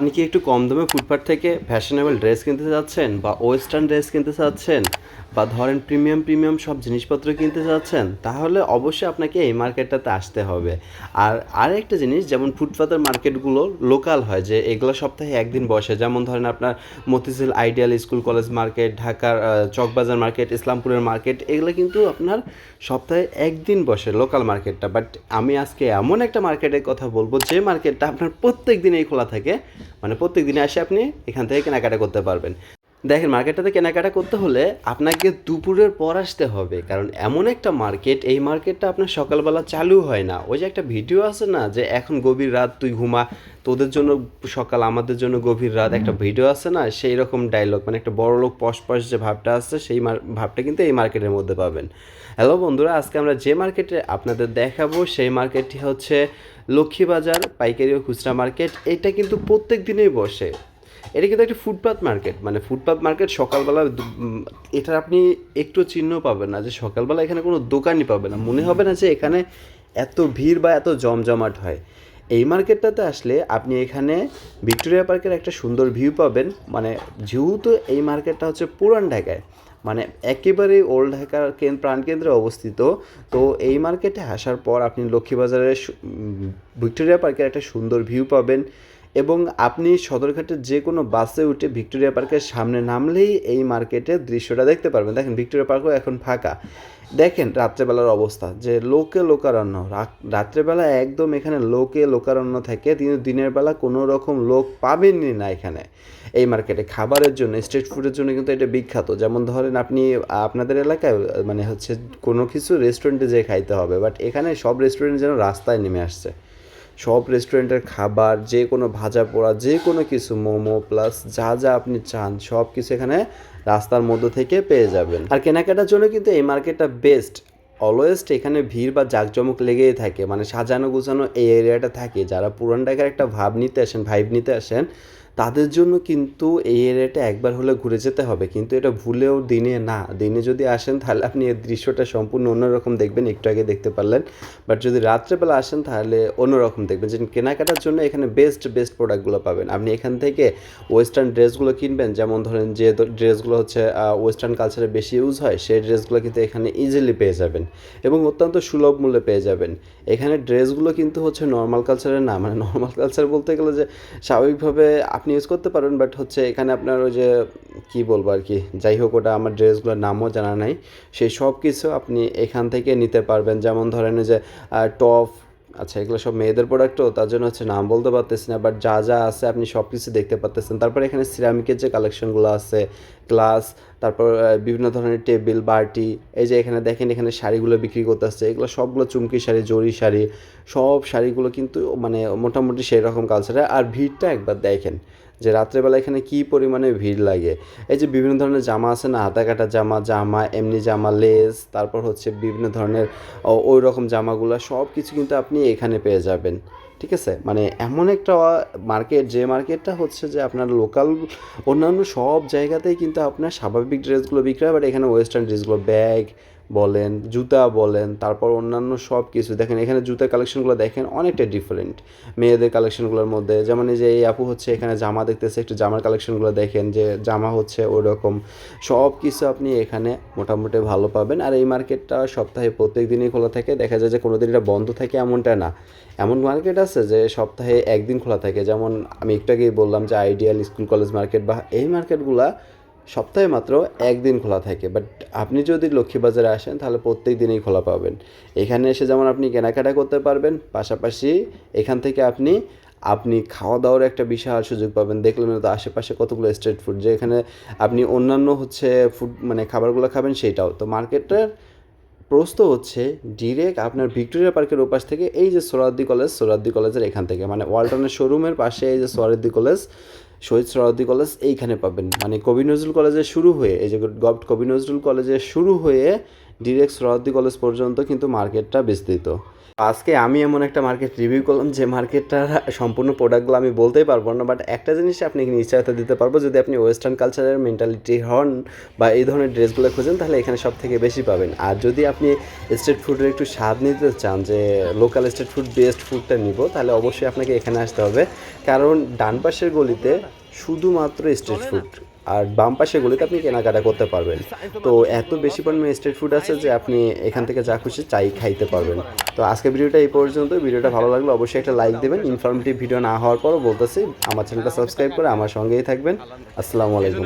আপনি কি একটু কম দামে ফুটপাথ থেকে ফ্যাশনেবল ড্রেস কিনতে চাচ্ছেন বা ওয়েস্টার্ন ড্রেস কিনতে চাচ্ছেন? বা ধরেন প্রিমিয়াম প্রিমিয়াম সব জিনিসপত্র কিনতে চাচ্ছেন তাহলে অবশ্যই আপনাকে এই মার্কেটটাতে আসতে হবে। আর আরেকটা জিনিস, যেমন ফুটপাতের মার্কেটগুলো লোকাল হয়, যে এগুলো সপ্তাহে একদিন বসে। যেমন ধরেন আপনার Motijheel ideal school college market, ঢাকার চকবাজার মার্কেট, ইসলামপুরের মার্কেট, এগুলো কিন্তু আপনার সপ্তাহে একদিন বসে লোকাল মার্কেটটা। বাট আমি আজকে এমন একটা মার্কেটের কথা বলব, যে মার্কেটটা আপনার প্রত্যেক দিনেই খোলা থাকে। মানে প্রত্যেক দিনে এসে আপনি এখান থেকে কেনাকাটা করতে পারবেন। দেখেন মার্কেটটাতে কেনাকাটা করতে হলে আপনাকে দুপুরের পর আসতে হবে। কারণ এমন একটা মার্কেট এই মার্কেটটা আপনার সকালবেলা চালু হয় না। ওই যে একটা ভিডিও আছে না যে এখন গভীর রাত তুই ঘুমা তোদের জন্য সকাল আমাদের জন্য গভীর রাত একটা ভিডিও আছে না সেই রকম ডায়লগ মানে একটা বড় লোক পশ পশ যে ভাবটা আছে সেই ভাবটা কিন্তু এই মার্কেটের মধ্যে পাবেন। হ্যালো বন্ধুরা আজকে আমরা যে মার্কেটে আপনাদের দেখাবো সেই মার্কেটটি হচ্ছে লক্ষ্মীবাজার পাইকারি ও খুচরা মার্কেট। এটা কিন্তু প্রত্যেক দিনেই বসে। এটা কিন্তু একটা ফুটপাথ মার্কেট। মানে ফুটপাথ মার্কেট সকালবেলা এটার আপনি একটু চিহ্ন পাবেন না যে সকালবেলা এখানে কোনো দোকানই পাবেন না। মনে হবে না যে এখানে এত ভিড় বা এত জমজমাট হয়। এই মার্কেটটাতে আসলে আপনি এখানে ভিক্টোরিয়া পার্কের একটা সুন্দর ভিউ পাবেন। মানে যেহেতু এই মার্কেটটা হচ্ছে পুরান ঢাকায় মানে একেবারে ওল্ড ঢাকার কেন প্রাণকেন্দ্রে অবস্থিত। তো এই মার্কেটে আসার পর আপনি লক্ষ্মীবাজারের ভিক্টোরিয়া পার্কের একটা সুন্দর ভিউ পাবেন। এবং আপনি সদরঘাটের যে কোনো বাসে উঠে ভিক্টোরিয়া পার্কের সামনে নামলেই এই মার্কেটের দৃশ্যটা দেখতে পারবেন। দেখেন, ভিক্টোরিয়া পার্কও এখন ফাঁকা। দেখেন রাত্রেবেলার অবস্থা, যে লোকে লোকারণ্য। রাত্রেবেলা একদম এখানে লোকে লোকারণ্য থাকে কিন্তু দিনের বেলা কোনো রকম লোক পাবেনই না এখানে। এই মার্কেটে খাবারের জন্য, স্ট্রিট ফুডের জন্য কিন্তু এটা বিখ্যাত। যেমন ধরেন আপনি, আপনাদের এলাকায় মানে হচ্ছে কোনো কিছু রেস্টুরেন্টে যেয়ে খাইতে হবে বাট এখানে সব রেস্টুরেন্ট যেন রাস্তায় নেমে আসছে। সব রেস্টুরেন্টের খাবার যে কোনো ভাজা পোড়া যে কোনো কিছু, মোমো প্লাস যা যা আপনি চান, সব কিছু এখানে রাস্তার মধ্য থেকে পেয়ে যাবেন। আর কেনাকাটার জন্য কিন্তু এই মার্কেটটা বেস্ট অলওয়েস্ট এখানে ভিড় বা জাঁকজমক লেগেই থাকে মানে সাজানো গুছানো এই এরিয়াটা থাকে। যারা পুরান ঢাকার একটা ভাব নিতে আসেন ভাইব নিতে আসেন তাদের জন্য কিন্তু এই এরিয়াটা একবার হলে ঘুরে যেতে হবে। কিন্তু এটা ভুলেও দিনে না, দিনে যদি আসেন তাহলে আপনি এই দৃশ্যটা সম্পূর্ণ অন্যরকম দেখবেন, একটু আগে দেখতে পারলেন। বাট যদি রাত্রেবেলা আসেন তাহলে অন্যরকম দেখবেন। যে কেনাকাটার জন্য এখানে বেস্ট বেস্ট প্রোডাক্টগুলো পাবেন। আপনি এখান থেকে ওয়েস্টার্ন ড্রেসগুলো কিনবেন, যেমন ধরেন যে ড্রেসগুলো হচ্ছে ওয়েস্টার্ন কালচারে বেশি ইউজ হয়, সেই ড্রেসগুলো কিন্তু এখানে ইজিলি পেয়ে যাবেন এবং অত্যন্ত সুলভ মূল্যে পেয়ে যাবেন। এখানে ড্রেসগুলো কিন্তু হচ্ছে নর্মাল কালচারের না মানে নর্মাল কালচার বলতে গেলে যে স্বাভাবিকভাবে আপনি ইউজ করতে পারেন বাট হচ্ছে এখানে আপনার ওই যে, কী বলব আর কি, যাই হোক ওটা আমার ড্রেসগুলোর নামও জানা নাই। সেই সব কিছু আপনি এখান থেকে নিতে পারবেন। যেমন ধরেন যে টপ আচ্ছা এগুলো সব মেয়েদের প্রোডাক্টও তার জন্য হচ্ছে নাম বলতে পারতেছি না বাট যা যা আছে আপনি সব কিছু দেখতে পারতেছেন। তারপরে এখানে সিরামিকের যে কালেকশনগুলো আছে গ্লাস তারপর বিভিন্ন ধরনের টেবিল বাটি, এই যে এখানে দেখেন, এখানে শাড়িগুলো বিক্রি করতে আসছে। এগুলো সবগুলো চুমকি শাড়ি, জরি শাড়ি, সব শাড়িগুলো কিন্তু মানে মোটামুটি সেই রকম কালচারে আর ভিড়টা একবার দেখেন যে রাত্রেবেলা এখানে কী পরিমাণে ভিড় লাগে? এই যে বিভিন্ন ধরনের জামা আছে না হাতা কাটা জামা জামা, এমনি জামা, লেস, তারপর হচ্ছে বিভিন্ন ধরনের ওই রকম জামাগুলো সব কিছু কিন্তু আপনি এখানে পেয়ে যাবেন। ঠিক আছে? মানে এমন একটা মার্কেট, যে মার্কেটটা হচ্ছে যে আপনার লোকাল, অন্যান্য সব জায়গাতেই কিন্তু আপনার স্বাভাবিক ড্রেসগুলো বিক্রি হয়, বাট এখানে ওয়েস্টার্ন ড্রেসগুলো ব্যাগ বলেন, জুতা বলেন, তারপর অন্যান্য সব কিছু। দেখেন, এখানে জুতার কালেকশনগুলো দেখেন অনেকটা ডিফারেন্ট মেয়েদের কালেকশনগুলোর মধ্যে, যেমন এই যে এই আপু হচ্ছে এখানে জামা দেখতেছে, একটু জামার কালেকশনগুলো দেখেন যে জামা হচ্ছে ওই রকম সব কিছু আপনি এখানে মোটামুটি ভালো পাবেন। আর এই মার্কেটটা সপ্তাহে প্রত্যেক দিনই খোলা থাকে। দেখা যায় যে কোনো দিন এটা বন্ধ থাকে এমনটা না। এমন মার্কেট আছে যে সপ্তাহে একদিন খোলা থাকে। যেমন আমি একটু আগেই বললাম যে আইডিয়াল স্কুল কলেজ মার্কেট বা এই মার্কেটগুলা সপ্তাহে মাত্র একদিন খোলা থাকে। বাট আপনি যদি লক্ষ্মীবাজারে আসেন, তাহলে প্রত্যেক দিনই খোলা পাবেন। এখানে এসে যেমন আপনি কেনাকাটা করতে পারবেন, পাশাপাশি এখান থেকে আপনি আপনি খাওয়া দাওয়ার একটা বিশাল সুযোগ পাবেন। দেখলেন তো আশেপাশে কতগুলো স্ট্রিট ফুড যে এখানে আপনি অন্যান্য হচ্ছে ফুড মানে খাবারগুলো খাবেন সেইটাও তো মার্কেটের প্রস্ত হচ্ছে ডিরেক্ট আপনার ভিক্টোরিয়া পার্কের ওপাশ থেকে এই যে সোরাদ্দি কলেজ সোরাদ্দি কলেজের এখান থেকে। মানে ওয়ালটনের শোরুমের পাশে এই যে সোরাদ্দি কলেজ শহীদ সোরাদ্দি কলেজ এইখানে পাবেন। মানে কবি নজরুল কলেজে শুরু হয়ে, এই যে গভ কবি নজরুল কলেজে শুরু হয়ে ডিরেক্ট সোরাদ্দি কলেজ পর্যন্ত কিন্তু মার্কেটটা বিস্তৃত। আজকে আমি এমন একটা মার্কেট রিভিউ করলাম যে মার্কেটটার সম্পূর্ণ প্রোডাক্টগুলো আমি বলতেই পারব না বাট একটা জিনিস আপনি নিশ্চয়তা দিতে পারব, যদি আপনি ওয়েস্টার্ন কালচারের মেন্টালিটি হন বা এই ধরনের ড্রেসগুলো খুঁজেন, তাহলে এখানে সব থেকে বেশি পাবেন। আর যদি আপনি স্ট্রিট ফুডের একটু স্বাদ নিতে চান, যে লোকাল স্ট্রিট ফুড বেস্ট ফুডটা নিব, তাহলে অবশ্যই আপনাকে এখানে আসতে হবে। কারণ ডান পাশের গলিতে শুধুমাত্র স্ট্রিট ফুড আর বাম পাশে গলিতে আপনি কেনাকাটা করতে পারবেন। তো এত বেশি পরিমাণে স্ট্রিট ফুড আছে যে আপনি এখান থেকে যা খুশি চাই খাইতে পারবেন। তো আজকে ভিডিওটা এই পর্যন্ত। ভিডিওটা ভালো লাগলে অবশ্যই একটা লাইক দেবেন। ইনফরমেটিভ ভিডিও না হওয়ার পরও বলতেছি, আমার চ্যানেলটা সাবস্ক্রাইব করে আমার সঙ্গেই থাকবেন। আসসালামু আলাইকুম।